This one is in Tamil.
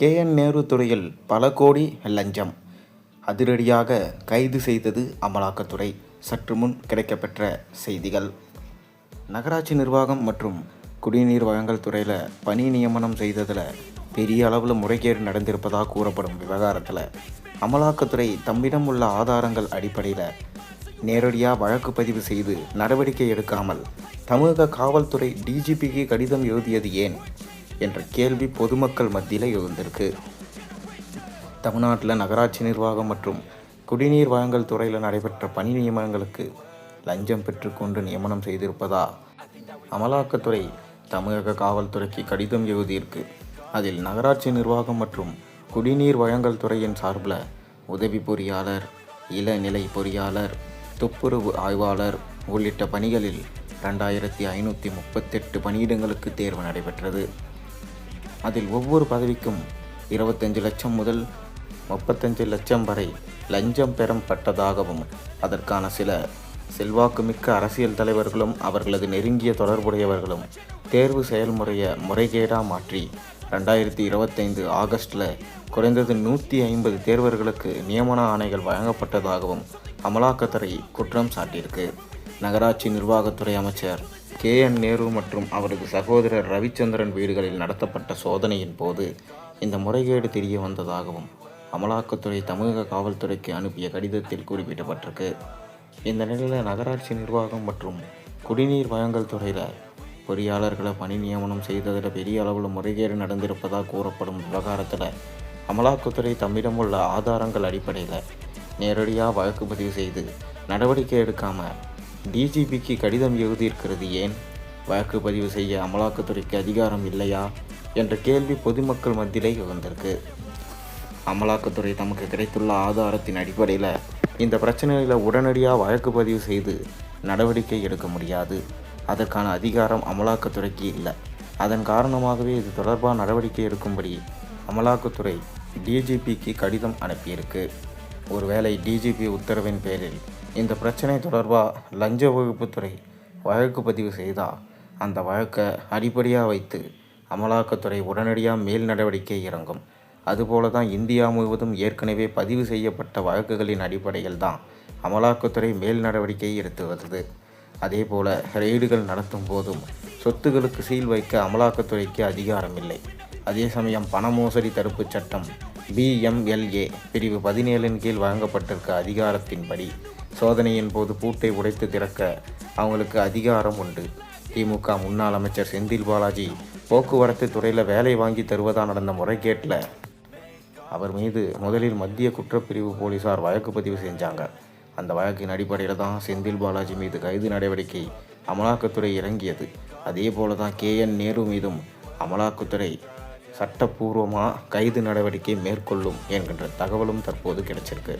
கே என் நேரு துறையில் பல கோடி லஞ்சம். அதிரடியாக கைது செய்தது அமலாக்கத்துறை. சற்று முன் கிடைக்கப்பெற்ற செய்திகள். நகராட்சி நிர்வாகம் மற்றும் குடிநீர் வழங்கல் துறையில் பணி நியமனம் செய்ததில் பெரிய அளவில் முறைகேடு நடந்திருப்பதாக கூறப்படும் விவகாரத்தில் அமலாக்கத்துறை தம்மிடம் உள்ள ஆதாரங்கள் அடிப்படையில் நேரடியாக வழக்கு பதிவு செய்து நடவடிக்கை எடுக்காமல் தமிழக காவல்துறை டிஜிபிக்கு கடிதம் எழுதியது ஏன்? என்ற கேள்வி பொதுமக்கள் மத்தியில் எழுந்திருக்கு. தமிழ்நாட்டில் நகராட்சி நிர்வாகம் மற்றும் குடிநீர் வழங்கல் துறையில் நடைபெற்ற பணி நியமனங்களுக்கு லஞ்சம் பெற்றுக்கொண்டு நியமனம் செய்திருப்பதா? அமலாக்கத்துறை தமிழக காவல்துறைக்கு கடிதம் எழுதியிருக்கு. அதில் நகராட்சி நிர்வாகம் மற்றும் குடிநீர் வழங்கல் துறையின் சார்பில் உதவி பொறியாளர் இளநிலை பொறியாளர் துப்புரவு ஆய்வாளர் உள்ளிட்ட பணிகளில் ரெண்டாயிரத்தி ஐநூற்றி முப்பத்தெட்டு பணியிடங்களுக்கு தேர்வு நடைபெற்றது. அதில் ஒவ்வொரு பதவிக்கும் இருபத்தஞ்சு லட்சம் முதல் முப்பத்தஞ்சு லட்சம் வரை லஞ்சம் பெறப்பட்டதாகவும் அதற்கான சில செல்வாக்குமிக்க அரசியல் தலைவர்களும் அவர்களது நெருங்கிய தொடர்புடையவர்களும் தேர்வு செயல்முறையை முறைகேடாக மாற்றி ரெண்டாயிரத்தி இருபத்தைந்து ஆகஸ்டில் குறைந்தது நூற்றி ஐம்பது தேர்வர்களுக்கு நியமன ஆணைகள் வழங்கப்பட்டதாகவும் அமலாக்கத்துறை குற்றம் சாட்டியிருக்கு. நகராட்சி நிர்வாகத்துறை அமைச்சர் கே. என். நேரு மற்றும் அவரது சகோதரர் ரவிச்சந்திரன் வீடுகளில் நடத்தப்பட்ட சோதனையின் போது இந்த முறைகேடு தெரிய வந்ததாகவும் அமலாக்கத்துறை தமிழக காவல்துறைக்கு அனுப்பிய கடிதத்தில் குறிப்பிடப்பட்டிருக்கு. இந்த நிலையில் நகராட்சி நிர்வாகம் மற்றும் குடிநீர் வழங்கல் துறையில் பொறியாளர்களை பணி நியமனம் செய்ததில் பெரிய அளவில் முறைகேடு நடந்திருப்பதாக கூறப்படும் விவகாரத்தில் அமலாக்கத்துறை தம்மிடம் உள்ள ஆதாரங்கள் அடிப்படையில் நேரடியாக வழக்கு பதிவு செய்து நடவடிக்கை எடுக்காமல் டிஜிபிக்கு கடிதம் எழுதியிருக்கிறது ஏன்? வழக்கு பதிவு செய்ய அமலாக்கத்துறைக்கு அதிகாரம் இல்லையா? என்ற கேள்வி பொதுமக்கள் மத்தியிலே வந்திருக்கு அமலாக்கத்துறை தமக்கு கிடைத்துள்ள ஆதாரத்தின் அடிப்படையில் இந்த பிரச்சனையில் உடனடியாக வழக்கு பதிவு செய்து நடவடிக்கை எடுக்க முடியாது. அதற்கான அதிகாரம் அமலாக்கத்துறைக்கு இல்லை. அதன் காரணமாகவே இது தொடர்பாக நடவடிக்கை எடுக்கும்படி அமலாக்கத்துறை டிஜிபிக்கு கடிதம் அனுப்பியிருக்கு. ஒருவேளை டிஜிபி உத்தரவின் பேரில் இந்த பிரச்சனை தொடர்பாக லஞ்ச ஒழிப்புத்துறை வழக்கு பதிவு செய்தால் அந்த வழக்கை அடிப்படையாக வைத்து அமலாக்கத்துறை உடனடியாக மேல் நடவடிக்கை இறங்கும். அதுபோல தான் இந்தியா முழுவதும் ஏற்கனவே பதிவு செய்யப்பட்ட வழக்குகளின் அடிப்படையில் தான் அமலாக்கத்துறை மேல் நடவடிக்கை எடுத்து வருது. அதே போல் ரெய்டுகள் நடத்தும் போதும் சொத்துகளுக்கு சீல் வைக்க அமலாக்கத்துறைக்கு அதிகாரம் இல்லை அதே சமயம் பண மோசடி தடுப்புச் சட்டம் பிஎம்எல்ஏ பிரிவு பதினேழின் கீழ் வழங்கப்பட்டிருக்க அதிகாரத்தின்படி சோதனையின் போது பூட்டை உடைத்து திறக்க அவங்களுக்கு அதிகாரம் உண்டு. திமுக முன்னாள் அமைச்சர் செந்தில் பாலாஜி போக்குவரத்து துறையில் வேலை வாங்கி தருவதாக நடந்த முறைகேட்டில் அவர் மீது முதலில் மத்திய குற்றப்பிரிவு போலீசார் வழக்கு பதிவு செஞ்சாங்க. அந்த வழக்கின் அடிப்படையில் தான் செந்தில் பாலாஜி மீது கைது நடவடிக்கை அமலாக்கத்துறை இறங்கியது. அதே போல தான் கே. என். நேரு மீதும் அமலாக்கத்துறை சட்டப்பூர்வமாக கைது நடவடிக்கை மேற்கொள்ளும் என்கின்ற தகவலும் தற்போது கிடைச்சிருக்கு.